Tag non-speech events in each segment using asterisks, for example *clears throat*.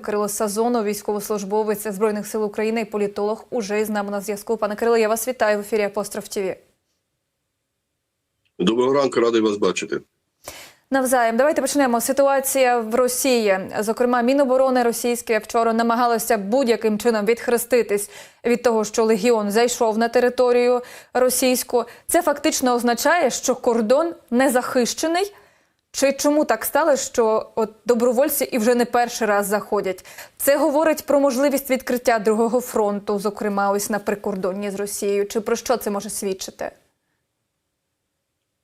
Кирило Сазонов, військовослужбовець Збройних сил України і політолог, уже з нами на зв'язку. Пане Кирило, я вас вітаю в ефірі Апостроф ТВ. Доброго ранку, радий вас бачити. Навзаєм, давайте почнемо. Ситуація в Росії. Зокрема, Міноборони російське вчора намагалося будь-яким чином відхреститись від того, що легіон зайшов на територію російську. Це фактично означає, що кордон не захищений. Чи чому так сталося, що от добровольці і вже не перший раз заходять? Це говорить про можливість відкриття другого фронту, зокрема, ось на прикордонні з Росією. Чи про що це може свідчити?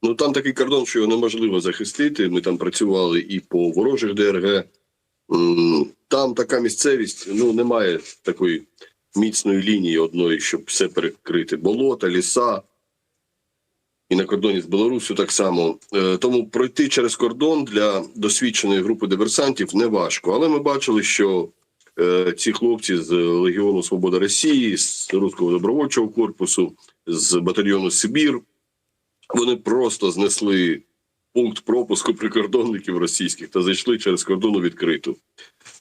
Ну там такий кордон, що його неможливо захистити. Ми там працювали і по ворожих ДРГ. Там така місцевість, ну немає такої міцної лінії одної, щоб все перекрити. Болота, ліса. І на кордоні з Білоруссю так само. Е, Тому пройти через кордон для досвідченої групи диверсантів не важко. Але ми бачили, що е, ці хлопці з Легіону Свобода Росії, з Руського добровольчого корпусу, з батальйону Сибір, вони просто знесли пункт пропуску прикордонників російських та зайшли через кордону відкриту.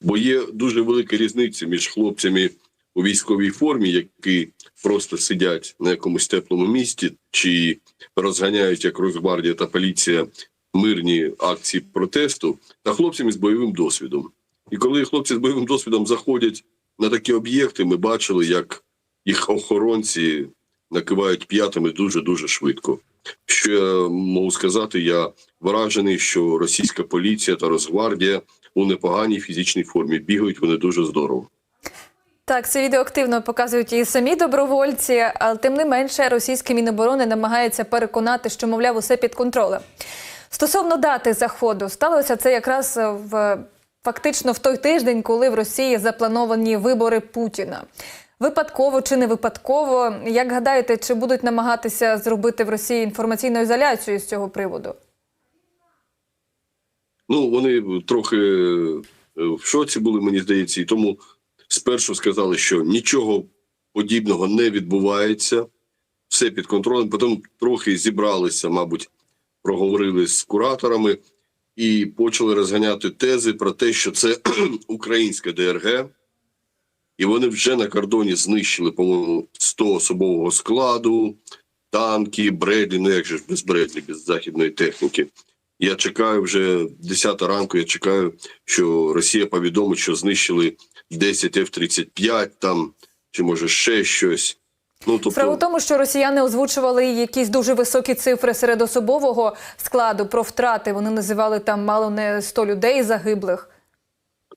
Бо є дуже велика різниця між хлопцями у військовій формі, які просто сидять на якомусь теплому місті, чи розганяють як Росгвардія та поліція мирні акції протесту, та хлопцями з бойовим досвідом. І коли хлопці з бойовим досвідом заходять на такі об'єкти, ми бачили, як їх охоронці накивають п'ятами дуже дуже швидко. Що я можу сказати, я вражений, що російська поліція та Росгвардія у непоганій фізичній формі бігають вони дуже здорово. Так, це відео активно показують і самі добровольці, але тим не менше російське міноборони намагається переконати, що мовляв усе під контролем. Стосовно дати заходу, сталося це якраз в фактично в той тиждень, коли в Росії заплановані вибори Путіна. Випадково чи не випадково, як гадаєте, чи будуть намагатися зробити в Росії інформаційну ізоляцію з цього приводу? Ну вони трохи е, в шоці були, мені здається, і тому спершу сказали, що нічого подібного не відбувається, все під контролем. Потім трохи зібралися, мабуть, проговорили з кураторами і почали розганяти тези про те, що це *clears throat* українська ДРГ, і вони вже на кордоні знищили, по-моєму, 100 особового складу, танки, Бредлі, ну як же без Бредлі, без західної техніки. Я чекаю вже 10 ранку. Я чекаю, що Росія повідомить, що знищили 10 F-35 там, чи може ще щось. Ну тобто Справа в тому, що росіяни озвучували якісь дуже високі цифри серед особового складу про втрати. Вони називали там мало не 100 людей загиблих.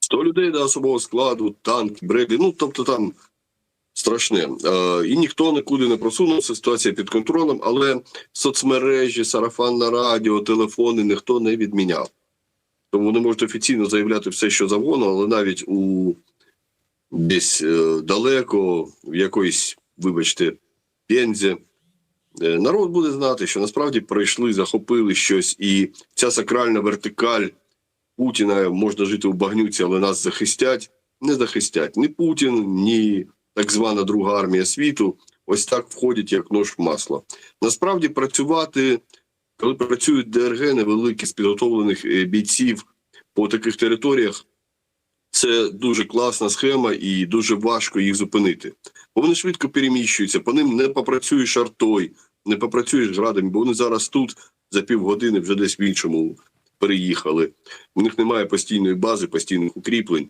100 людей до особового складу, танк, бредлі. Ну тобто там страшне. Е, і ніхто нікуди не просунувся. Ситуація під контролем, але соцмережі, сарафанне радіо, телефони ніхто не відміняв. Тому вони можуть офіційно заявляти все, що завгодно, але навіть у десь е, далеко, в якоїсь, вибачте, пензі, е, народ буде знати, що насправді прийшли, захопили щось, і ця сакральна вертикаль Путіна можна жити у багнюці, але нас захистять. Не захистять ні Путін, ні так звана Друга армія світу. Ось так входять як нож в масло. Насправді працювати, коли працюють ДРГ невеликі з підготовлених е, бійців по таких територіях, це дуже класна схема і дуже важко їх зупинити. Бо вони швидко переміщуються, по ним не попрацюєш артой, не попрацюєш градами, бо вони зараз тут за півгодини вже десь в іншому переїхали. У них немає постійної бази, постійних укріплень.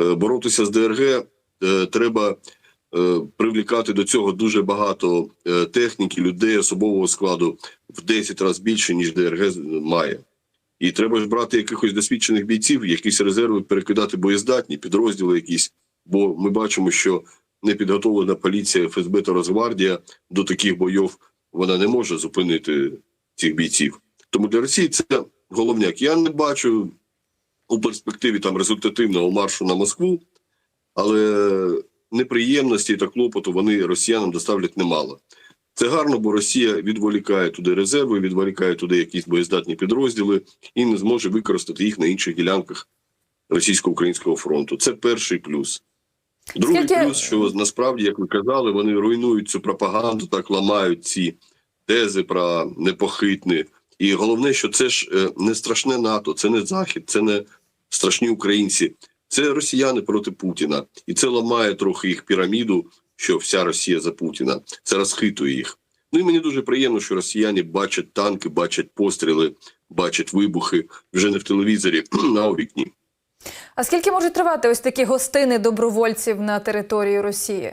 Е, Боротися з ДРГ е, треба привлікати до цього дуже багато е, техніки, людей, особового складу в 10 разів більше, ніж ДРГ має. І треба ж брати якихось досвідчених бійців, якісь резерви перекидати боєздатні, підрозділи якісь. Бо ми бачимо, що непідготовлена поліція, ФСБ та Росгвардія до таких бойов вона не може зупинити цих бійців. Тому для Росії це головняк. Я не бачу у перспективі там результативного маршу на Москву, але неприємності та клопоту вони росіянам доставлять немало. Це гарно, бо Росія відволікає туди резерви, відволікає туди якісь боєздатні підрозділи і не зможе використати їх на інших ділянках російсько-українського фронту. Це перший плюс. Другий Скільки- плюс, що насправді, як ви казали, вони руйнують цю пропаганду, так ламають ці тези про непохитне. І головне, що це ж е, не страшне НАТО, це не Захід, це не страшні українці. Це росіяни проти Путіна, і це ламає трохи їх піраміду, що вся Росія за Путіна. Це розхитує їх. Ну і мені дуже приємно, що росіяни бачать танки, бачать постріли, бачать вибухи вже не в телевізорі, а у вікні. А скільки можуть тривати ось такі гостини добровольців на території Росії?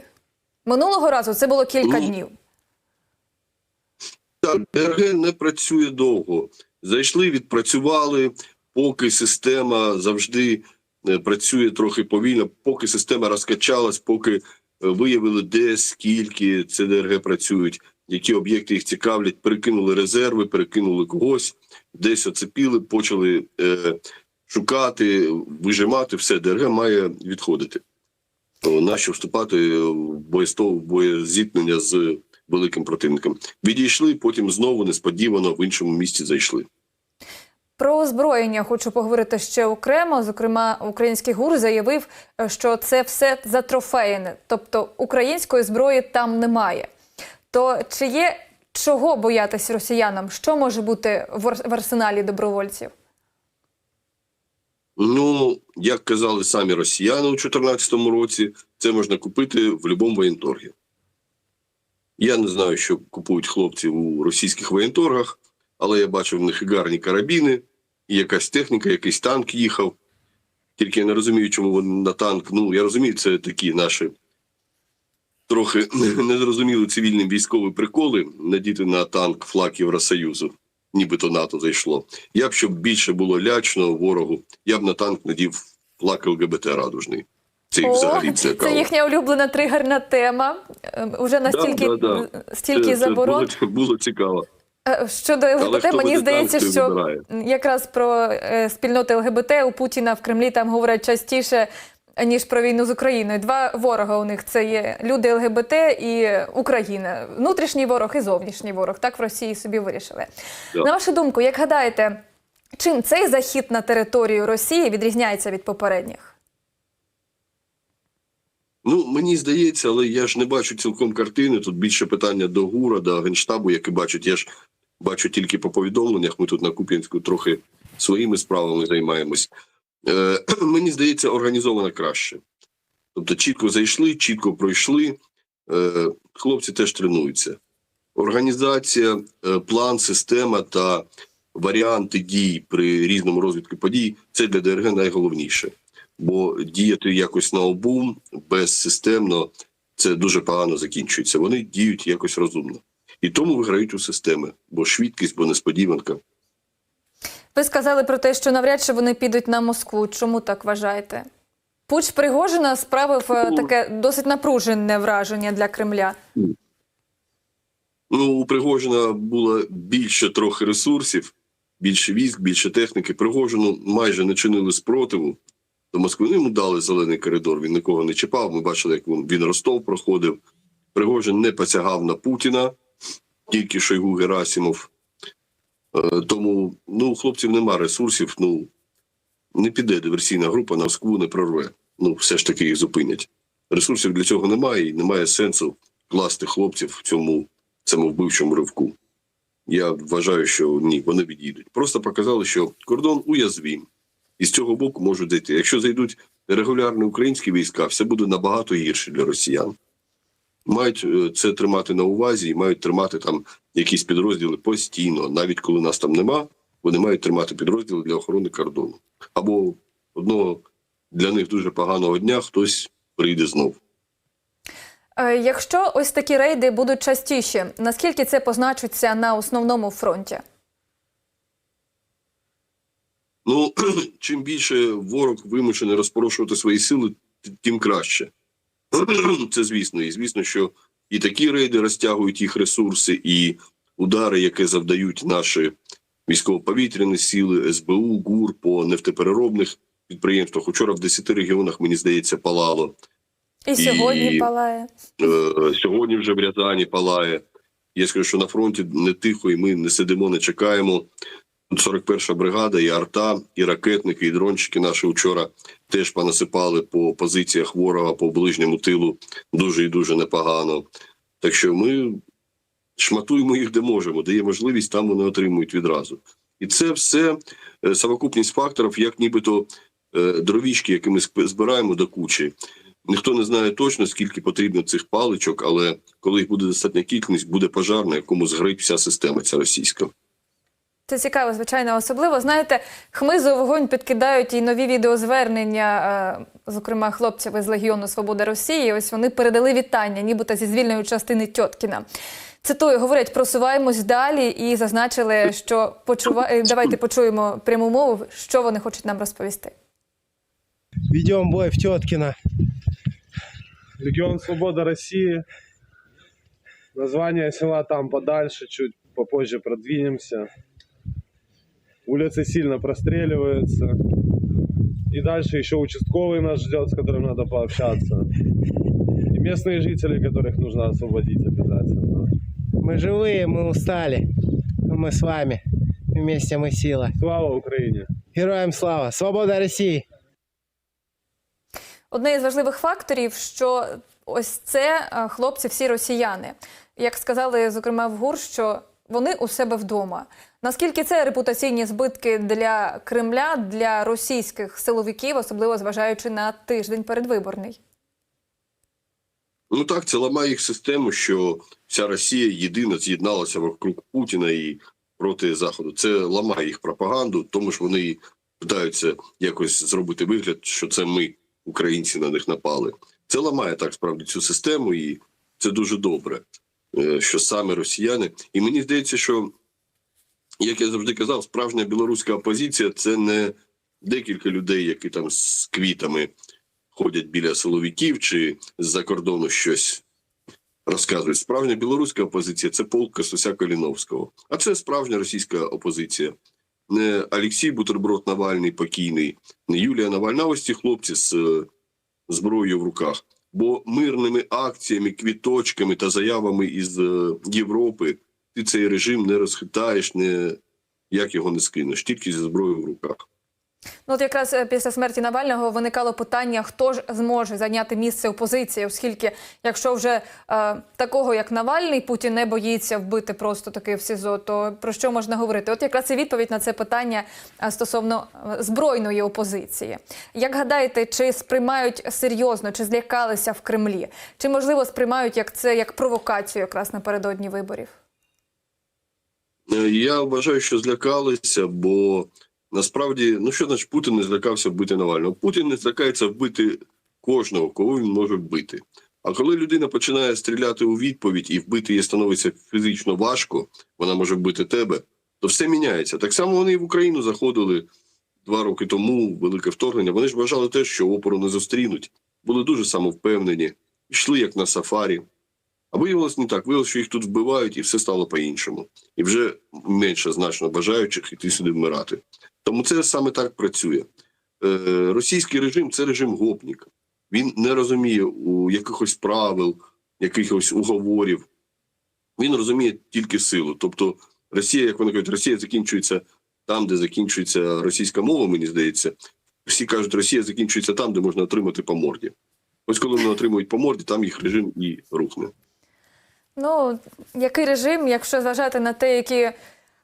Минулого разу це було кілька Ну, днів. Так, ДРГ не працює довго. Зайшли, відпрацювали, поки система завжди працює трохи повільно, поки система розкачалась, поки е, виявили, де скільки це ДРГ працюють, які об'єкти їх цікавлять, перекинули резерви, перекинули когось, десь оцепіли, почали е, шукати, вижимати. Все, ДРГ має відходити. Нащо вступати в боєзіткнення з великим противником. Відійшли, потім знову несподівано в іншому місці зайшли. Про озброєння хочу поговорити ще окремо. Зокрема, український гур заявив, що це все затрофеєне, тобто української зброї там немає. То чи є чого боятись росіянам? Що може бути в арсеналі добровольців? Ну, як казали самі росіяни у 2014 році, це можна купити в будь-якому воєнторгі. Я не знаю, що купують хлопці у російських воєнторгах, але я бачив в них і гарні карабіни, і якась техніка, якийсь танк їхав. Тільки я не розумію, чому вони на танк. Ну, я розумію, це такі наші трохи *laughs* незрозумілі цивільні військові приколи надіти на танк флаг Євросоюзу, нібито НАТО зайшло. Я б щоб більше було лячно ворогу, я б на танк надів флаг ЛГБТ радужний. Це їх взагалі це цікаво. їхня улюблена тригерна тема. Е, Уже настільки да, да. стільки Це- це було, було цікаво. Е, Щодо ЛГБТ, хто мені здається, що вибирає. якраз про е, спільноти ЛГБТ у Путіна в Кремлі там говорять частіше. Ніж про війну з Україною. Два ворога у них це є люди ЛГБТ і Україна. Внутрішній ворог і зовнішній ворог. Так в Росії собі вирішили. Да. На вашу думку, як гадаєте, чим цей захід на територію Росії відрізняється від попередніх? Ну, мені здається, але я ж не бачу цілком картини. Тут більше питання до ГУРа, до Генштабу, який бачать. Я ж бачу тільки по повідомленнях. Ми тут на Куп'янську трохи своїми справами займаємось. Е, *clears throat* мені здається, організовано краще. Тобто, чітко зайшли, чітко пройшли. Е, хлопці теж тренуються. Організація, е, план, система та варіанти дій при різному розвитку подій це для ДРГ найголовніше бо діяти якось на обум безсистемно це дуже погано закінчується. Вони діють якось розумно. І тому виграють у системи, бо швидкість, бо несподіванка. Ви сказали про те, що навряд чи вони підуть на Москву. Чому так вважаєте? Пуч Пригожина справив е, Ну, таке досить напружене враження для Кремля. Ну, у Пригожина було більше трохи ресурсів, більше військ, більше техніки. Пригожину майже не чинили спротиву до Москви. Ну, йому дали зелений коридор, він нікого не чіпав. Ми бачили, як він, Ростов проходив. Пригожин не посягав на Путіна, тільки Шойгу Герасимов. Е, тому ну, хлопців нема ресурсів. Ну, не піде диверсійна група на Москву, не прорве. Ну, все ж таки їх зупинять. Ресурсів для цього немає, і немає сенсу класти хлопців в цьому цьому вбивчому ривку. Я вважаю, що ні, вони відійдуть. Просто показали, що кордон уязвім, і з цього боку можуть зайти. Якщо зайдуть регулярні українські війська, все буде набагато гірше для росіян. Мають е, це тримати на увазі і мають тримати там якісь підрозділи постійно, навіть коли нас там нема, вони мають тримати підрозділи для охорони кордону. Або одного для них дуже поганого дня хтось прийде знов. Е, Якщо ось такі рейди будуть частіші, наскільки це позначиться на основному фронті? Ну, *clears throat* чим більше ворог вимушений розпорошувати свої сили, тим краще. *clears throat* Це звісно. І звісно, що і такі рейди розтягують їх ресурси, і удари, які завдають наші військово-повітряні сили, СБУ, ГУР по нефтепереробних підприємствах. Учора в 10 регіонах, мені здається, палало. І сьогодні І- палає. Е, Сьогодні вже в Рязані палає. Я скажу, що на фронті не тихо, і ми не сидимо, не чекаємо. Тут 41 бригада, і арта, і ракетники, і дрончики наші вчора теж понасипали по позиціях ворога по ближньому тилу дуже і дуже непогано. Так що ми шматуємо їх де можемо, де є можливість, там вони отримують відразу. І це все е, совокупність факторів, як нібито е, дровішки, які ми збираємо до кучі. Ніхто не знає точно, скільки потрібно цих паличок, але коли їх буде достатня кількість, буде пожар, на якому згорить вся система ця російська. Це цікаво, звичайно, особливо. Знаєте, хмизу вогонь підкидають і нові відеозвернення, е, зокрема хлопців із Легіону Свобода Росії. Ось вони передали вітання, нібито зі звільної частини Тьоткіна. Цитую, говорять, просуваємось далі і зазначили, що почува... е, давайте почуємо пряму мову, що вони хочуть нам розповісти. Ведем бой в Теткино. Регион Свобода России. Название села там подальше, чуть попозже продвинемся Улицы сильно простреливаются. И дальше еще участковый нас ждет, с которым надо пообщаться. И местные жители, которых нужно освободить обязательно. Мы живые, мы устали. Но мы с вами. Вместе мы сила. Слава Украине! Героям слава! Свобода России! Одне із важливих факторів, що ось це е, хлопці всі росіяни. Як сказали, зокрема, в ГУР, що вони у себе вдома. Наскільки це репутаційні збитки для Кремля, для російських силовиків, особливо зважаючи на тиждень передвиборний? Ну так, це ламає їх систему, що вся Росія єдина з'єдналася вокруг Путіна і проти Заходу. Це ламає їх пропаганду, тому що вони питаються якось зробити вигляд, що це ми, українці, на них напали. Це ламає так справді цю систему, і це дуже добре, що саме росіяни. І мені здається, що як я завжди казав, справжня білоруська опозиція це не декілька людей, які там з квітами ходять біля силовиків чи з-за кордону щось розказують. Справжня білоруська опозиція це полк Костуся Каліновського. А це справжня російська опозиція. Не Олексій Бутерброд Навальний покійний, не Юлія Навальна, ось ці хлопці з е, зброєю в руках. Бо мирними акціями, квіточками та заявами із е, Європи ти цей режим не розхитаєш, не як його не скинеш, тільки зі зброєю в руках. Ну, от якраз е, після смерті Навального виникало питання, хто ж зможе зайняти місце опозиції, оскільки якщо вже е, такого як Навальний Путін не боїться вбити просто таки в СІЗО, то про що можна говорити? От якраз і відповідь на це питання е, стосовно е, збройної опозиції. Як гадаєте, чи сприймають серйозно, чи злякалися в Кремлі, чи можливо сприймають як це як провокацію якраз напередодні виборів? Я вважаю, що злякалися, бо насправді, ну що значить Путін не злякався вбити Навального? Путін не злякається вбити кожного, кого він може вбити. А коли людина починає стріляти у відповідь і вбити її становиться фізично важко, вона може вбити тебе, то все міняється. Так само вони і в Україну заходили два роки тому, велике вторгнення. Вони ж вважали те, що опору не зустрінуть, були дуже самовпевнені, йшли як на сафарі. А виявилось не так. Виявилось, що їх тут вбивають, і все стало по-іншому. І вже менше значно бажаючих іти сюди вмирати. Тому це саме так працює. Е, російський режим це режим гопніка. Він не розуміє у якихось правил, якихось уговорів. Він розуміє тільки силу. Тобто, Росія, як вони кажуть, Росія закінчується там, де закінчується російська мова, мені здається. Всі кажуть, Росія закінчується там, де можна отримати по морді. Ось коли вони отримують по морді, там їх режим і рухне. Ну, який режим, якщо зважати на те, які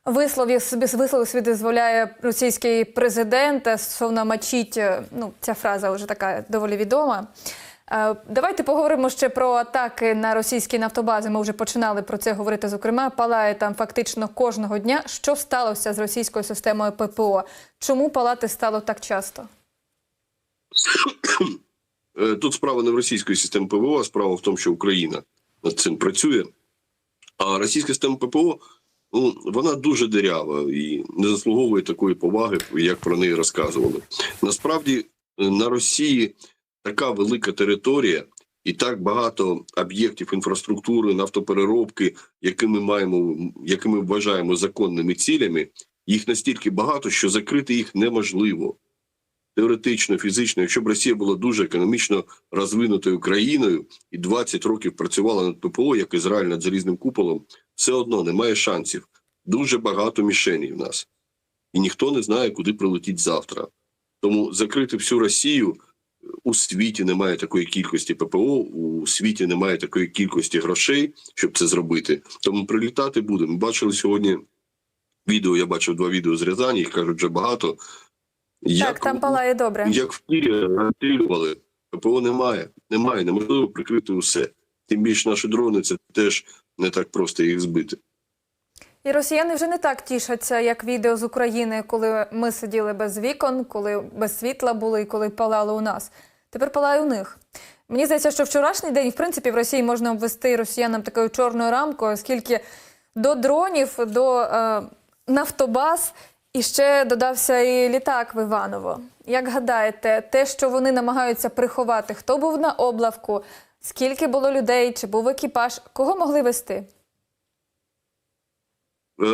висловів собі вислови собі дозволяє російський президент е, стосовно мачіть, е, ну ця фраза вже така доволі відома. Е, Давайте поговоримо ще про атаки на російські нафтобази. Ми вже починали про це говорити. Зокрема, палає там фактично кожного дня. Що сталося з російською системою ППО? Чому палати стало так часто? Тут справа не в російської системі ПВО, а справа в тому, що Україна над цим працює. А російська система ППО ну, вона дуже дирява і не заслуговує такої поваги, як про неї розказували. Насправді е, на Росії така велика територія і так багато об'єктів інфраструктури, нафтопереробки, які ми маємо, які ми вважаємо законними цілями. Їх настільки багато, що закрити їх неможливо теоретично, фізично, якщо б Росія була дуже економічно розвинутою країною і 20 років працювала над ППО, як Ізраїль над залізним куполом, все одно немає шансів. Дуже багато мішеней в нас, і ніхто не знає, куди прилетіть завтра. Тому закрити всю Росію у світі немає такої кількості ППО, у світі немає такої кількості грошей, щоб це зробити. Тому прилітати буде. Ми бачили сьогодні відео. Я бачив два відео з Рязані, їх кажуть, вже багато. Так, там палає добре. Як в тірі розстрілювали, ППО немає. Немає, неможливо прикрити усе. Тим більше наші дрони це теж не так просто їх збити. І росіяни вже не так тішаться, як відео з України, коли ми сиділи без вікон, коли без світла були і коли палало у нас. Тепер палає у них. Мені здається, що вчорашній день, в принципі, в Росії можна обвести росіянам такою чорною рамкою, оскільки до дронів, до е, нафтобаз і ще додався і літак в Іваново. Як гадаєте, те, що вони намагаються приховати, хто був на облавку, скільки було людей, чи був екіпаж, кого могли вести? Е,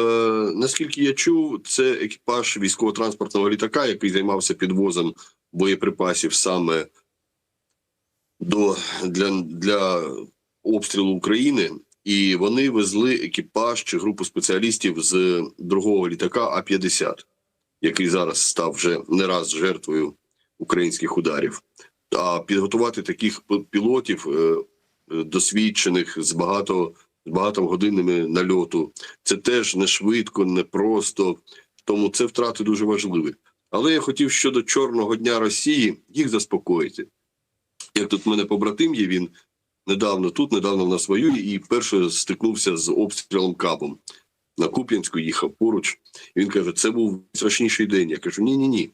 наскільки я чув, це екіпаж військово-транспортного літака, який займався підвозом боєприпасів саме до, для, для обстрілу України. І вони везли екіпаж чи групу спеціалістів з другого літака А-50, який зараз став вже не раз жертвою українських ударів. А підготувати таких пілотів, е, е, досвідчених з багато з багатогодинними нальоту, це теж не швидко, не просто. Тому це втрати дуже важливі. Але я хотів щодо Чорного дня Росії їх заспокоїти. Як тут в мене побратим є, він недавно тут, недавно в нас воює, і перше стикнувся з обстрілом кабом. На Куп'янську їхав поруч. І він каже: це був страшніший день. Я кажу: ні, ні, ні.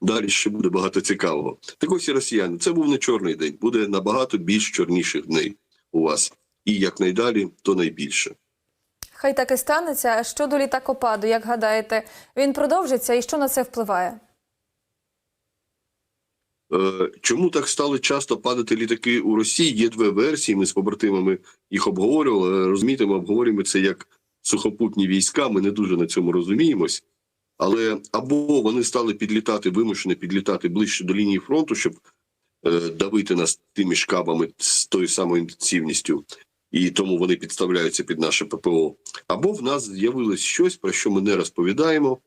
Далі ще буде багато цікавого. Так ось і росіяни. Це був не чорний день, буде набагато більш чорніших днів у вас. І якнайдалі, то найбільше. Хай так і станеться. А щодо літакопаду, як гадаєте, він продовжиться і що на це впливає? Е, Чому так стали часто падати літаки у Росії? Є дві версії. Ми з побратимами їх обговорювали. Розумієте, ми обговорюємо це як сухопутні війська. Ми не дуже на цьому розуміємось. Але або вони стали підлітати, вимушені підлітати ближче до лінії фронту, щоб е, давити нас тими шкабами з тою самою інтенсивністю, і тому вони підставляються під наше ППО. Або в нас з'явилось щось, про що ми не розповідаємо,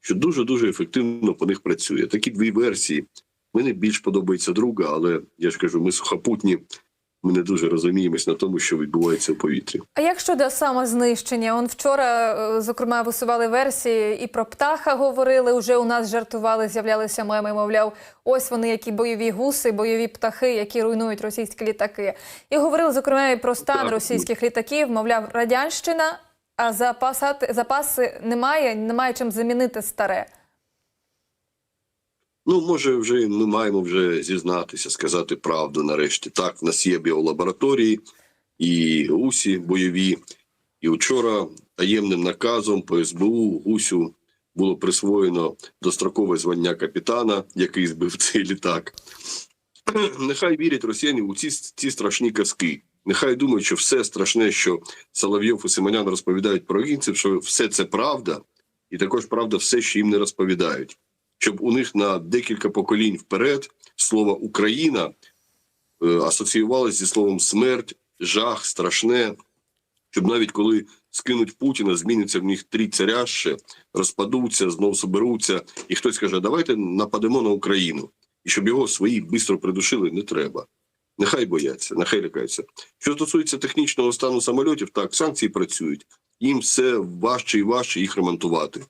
що дуже дуже ефективно по них працює. Такі дві версії. Мені більш подобається друга, але я ж кажу, ми сухопутні, ми не дуже розуміємось на тому, що відбувається в повітрі. А як щодо самознищення? Он вчора, е, зокрема, висували версії і про птаха говорили. Уже у нас жартували, з'являлися меми. Мовляв, ось вони, які бойові гуси, бойові птахи, які руйнують російські літаки. І говорили зокрема і про стан Так. російських літаків. Мовляв, радянщина, а запасати запаси немає, немає чим замінити старе. Ну, може, вже ми маємо вже зізнатися, сказати правду нарешті. Так, в нас є біолабораторії і УСІ бойові. І вчора таємним наказом по СБУ Гусю було присвоєно дострокове звання капітана, який збив *laughs* цей літак. Нехай вірять росіяни у ці, ці страшні казки. Нехай думають, що все страшне, що Соловйов і Симонян розповідають про українців, що все це правда, і також правда все, що їм не розповідають. Щоб у них на декілька поколінь вперед слово Україна е, асоціювалося зі словом смерть, жах, страшне. Щоб навіть коли скинуть Путіна, зміниться в них три царя ще, розпадуться, знов соберуться, і хтось каже, давайте нападемо на Україну. І щоб його свої швидко придушили, не треба. Нехай бояться, нехай лякаються. Що стосується технічного стану самольотів, так, санкції працюють. Їм все важче і важче їх ремонтувати,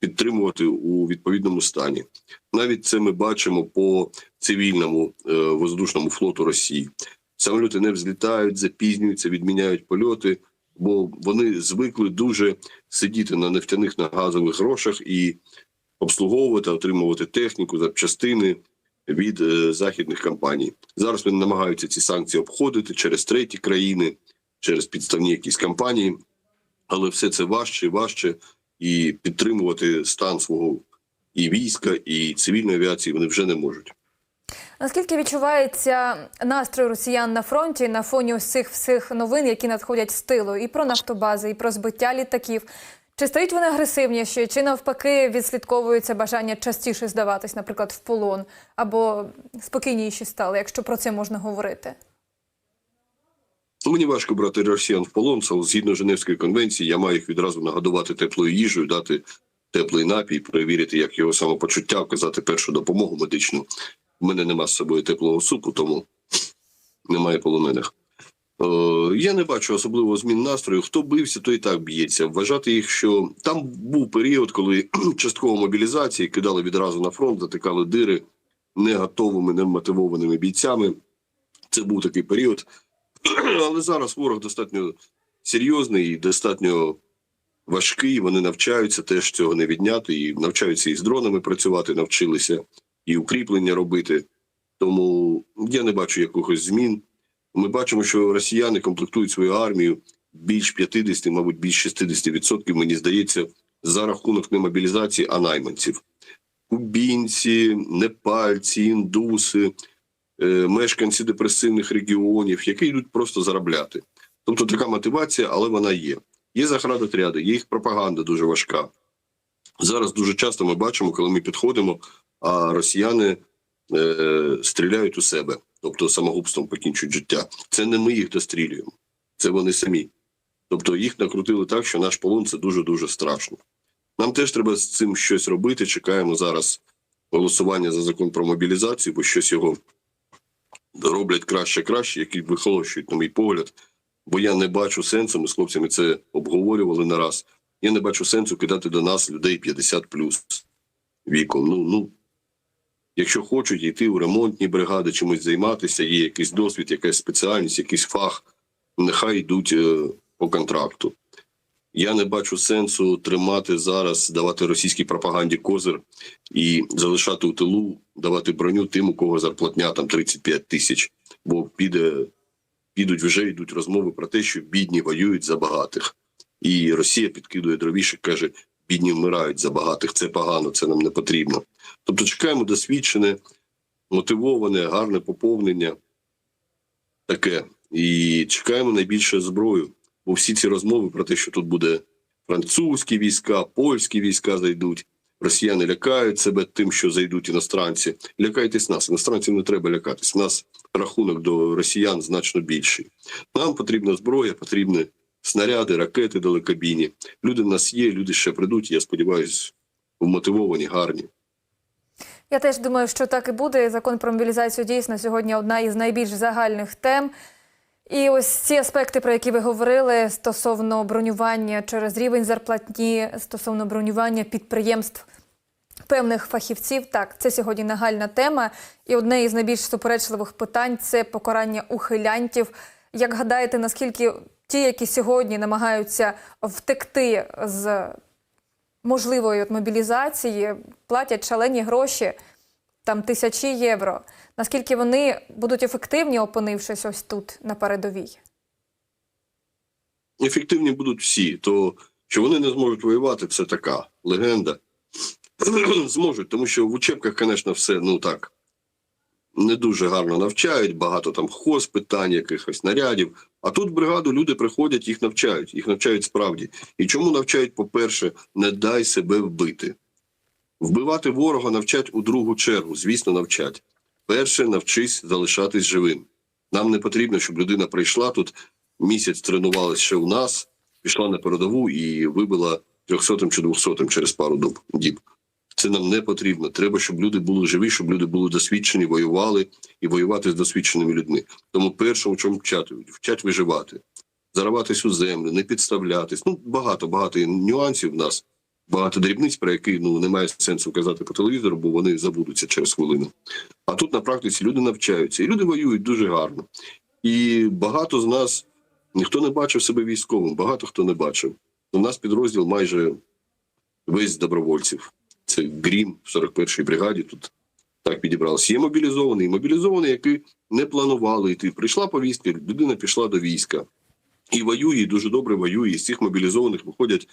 підтримувати у відповідному стані. Навіть це ми бачимо по цивільному е, воздушному флоту Росії. Самоліти не взлітають, запізнюються, відміняють польоти, бо вони звикли дуже сидіти на нефтяних на газових грошах і обслуговувати, отримувати техніку, запчастини від е, західних компаній. Зараз вони намагаються ці санкції обходити через треті країни, через підставні якісь компанії, але все це важче і важче, і підтримувати стан свого і війська, і цивільної авіації вони вже не можуть. Наскільки відчувається настрой росіян на фронті на фоні цих всіх новин, які надходять з тилу, і про нафтобази, і про збиття літаків? Чи стають вони агресивніші, чи навпаки відслідковується бажання частіше здаватись, наприклад, в полон, або спокійніші стали, якщо про це можна говорити? Ну, Мені важко брати росіян в полон, але згідно Женевської конвенції, я маю їх відразу нагодувати теплою їжею, дати теплий напій, перевірити, як його самопочуття, вказати першу допомогу медичну. У мене нема з собою теплого супу, тому немає полонених. Е, Я не бачу особливо змін настрою. Хто бився, той і так б'ється. Вважати їх, що там був період, коли *clears throat* частково мобілізації кидали відразу на фронт, затикали дири не готовими, не мотивованими бійцями. Це був такий період. *clears throat* Але зараз ворог достатньо серйозний і достатньо важкий. Вони навчаються теж цього не відняти. І навчаються і з дронами працювати, навчилися, і укріплення робити. Тому я не бачу якихось змін. Ми бачимо, що росіяни комплектують свою армію більш 50, мабуть, більш 60%, мені здається, за рахунок не мобілізації, а найманців. Кубінці, непальці, індуси, мешканці депресивних регіонів, які йдуть просто заробляти. Тобто така мотивація, але вона є. Є заградотряди, є їх пропаганда дуже важка. Зараз дуже часто ми бачимо, коли ми підходимо, а росіяни е, стріляють у себе, тобто самогубством покінчують життя. Це не ми їх дострілюємо, це вони самі. Тобто їх накрутили так, що наш полон це дуже дуже страшно. Нам теж треба з цим щось робити. Чекаємо зараз голосування за закон про мобілізацію, бо щось його роблять краще краще, які вихолощують, на мій погляд. Бо я не бачу сенсу. Ми з хлопцями це обговорювали не раз. Я не бачу сенсу кидати до нас людей 50 плюс віком. Ну, ну, якщо хочуть йти у ремонтні бригади, чимось займатися, є якийсь досвід, якась спеціальність, якийсь фах, нехай йдуть е, по контракту. Я не бачу сенсу тримати зараз, давати російській пропаганді козир і залишати у тилу, давати броню тим, у кого зарплатня там 35 тисяч. Бо піде, підуть вже йдуть розмови про те, що бідні воюють за багатих. І Росія підкидує дровішек, каже: бідні вмирають за багатих. Це погано, це нам не потрібно. Тобто чекаємо досвідчене, мотивоване, гарне поповнення таке. І чекаємо найбільше зброю. Бо всі ці розмови про те, що тут буде французькі війська, польські війська зайдуть. Росіяни лякають себе тим, що зайдуть іностранці. Лякайтесь нас. Іностранців не треба лякатись. У нас рахунок до росіян значно більший. Нам потрібна зброя, потрібні снаряди, ракети далекобійні. Люди в нас є, люди ще прийдуть. Я сподіваюся, вмотивовані, гарні. Я теж думаю, що так і буде. Закон про мобілізацію дійсно сьогодні одна із найбільш загальних тем. І ось ці аспекти, про які ви говорили, стосовно бронювання через рівень зарплатні, стосовно бронювання підприємств певних фахівців. Так, це сьогодні нагальна тема. І одне із найбільш суперечливих питань це покарання ухилянтів. Як гадаєте, наскільки ті, які сьогодні намагаються втекти з можливої мобілізації, платять шалені гроші, там тисячі євро. Наскільки вони будуть ефективні, опинившись ось тут на передовій? ефективні будуть всі. То що вони не зможуть воювати, це така легенда. *clears throat* Зможуть, тому що в учебках, звісно, все ну так не дуже гарно навчають, багато там хоз питань, якихось нарядів. А тут бригаду люди приходять, їх навчають, їх навчають справді. І чому навчають, по-перше, не дай себе вбити. Вбивати ворога навчать у другу чергу, звісно, навчать. Перше, навчись залишатись живим. Нам не потрібно, щоб людина прийшла тут, місяць тренувалась ще у нас, пішла на передову і вибила 300 чи 200 через пару діб. Це нам не потрібно. Треба, щоб люди були живі, щоб люди були досвідчені, воювали і воювати з досвідченими людьми. Тому першому, чому вчать, вчать виживати, зариватись у землю, не підставлятись. Ну багато багато нюансів в нас, багато дрібниць, про які ну немає сенсу казати по телевізору, бо вони забудуться через хвилину. А тут на практиці люди навчаються, і люди воюють дуже гарно. І багато з нас ніхто не бачив себе військовим, багато хто не бачив. У нас підрозділ майже весь добровольців. Це Грім в 41-й бригаді. Тут так підібралося. Є мобілізовані, і мобілізовані, які не планували йти. Прийшла повістка, людина пішла до війська і воює, і дуже добре воює. І з цих мобілізованих виходять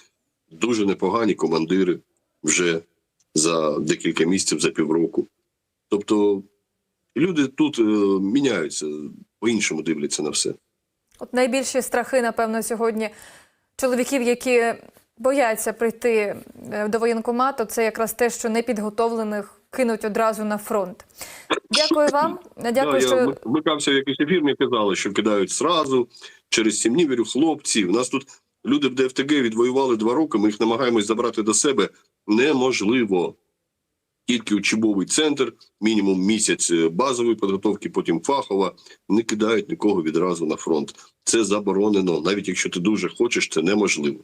дуже непогані командири вже за декілька місяців, за півроку. Тобто люди тут е, міняються, по-іншому дивляться на все. От найбільші страхи, напевно, сьогодні чоловіків, які бояться прийти е, до воєнкомату, це якраз те, що непідготовлених кинуть одразу на фронт. Дякую вам. Дякую, да, що Я вмикався в якийсь ефір, мені казали, що кидають зразу, через сім днів, вірю, хлопці. У нас тут люди в ДФТГ відвоювали два роки, ми їх намагаємось забрати до себе. Неможливо. тільки учебовий центр, мінімум місяць е, базової підготовки, потім фахова. Не кидають нікого відразу на фронт. Це заборонено. Навіть якщо ти дуже хочеш, це неможливо.